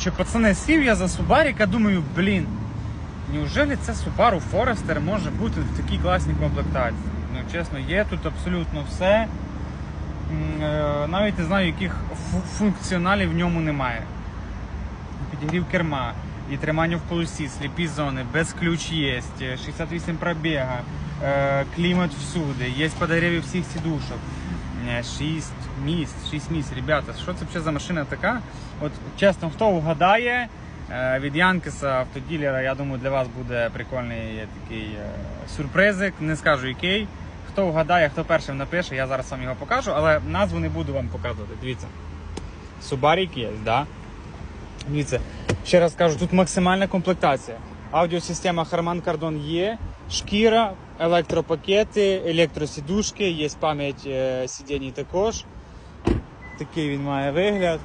Що пацани сів я за Субаріка, думаю, блін, неужели це Subaru Forester може бути в такій класній комплектації? Ну, чесно, є тут абсолютно все. Е, Навіть не знаю, яких функціоналів в ньому немає. Підігрів керма, і тримання в полосі, сліпі зони, без ключ є, 68 пробіга, е, клімат всюди, є подогріві всіх сідушок. 6 місць, 6 місць, ребята, що це взагалі за машина така? От чесно, хто вгадає е, від Янкеса автоділера, я думаю, для вас буде прикольний такий е, сюрпризик, не скажу який. Хто вгадає, хто першим напише, я зараз вам його покажу, але назву не буду вам показувати. Дивіться. Субарік є, да? Дивіться, ще раз кажу, тут максимальна комплектація. Аудіосистема Harman Kardon є, шкіра, електропакети, електросідушки, є пам'ять е, сидінь також. Такий він має вигляд.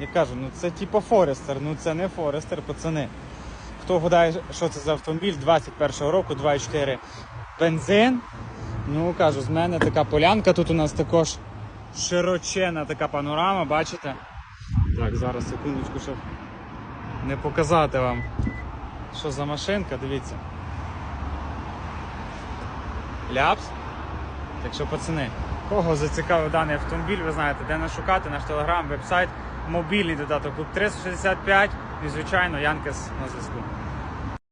Я кажу, ну це типу Форестер, ну це не Форестер, пацани. Хто гадає, що це за автомобіль 21-го року, 2.4 бензин. Ну кажу, з мене така полянка. Тут у нас також широчена така панорама, бачите? Так, зараз секундочку, щоб не показати вам, що за машинка, дивіться. Ляпс. Так що, пацани, кого зацікавив даний автомобіль, ви знаєте, де нас шукати, наш телеграм, веб-сайт, мобільний додаток Клуб 365 і, звичайно, Янкес на зв'язку.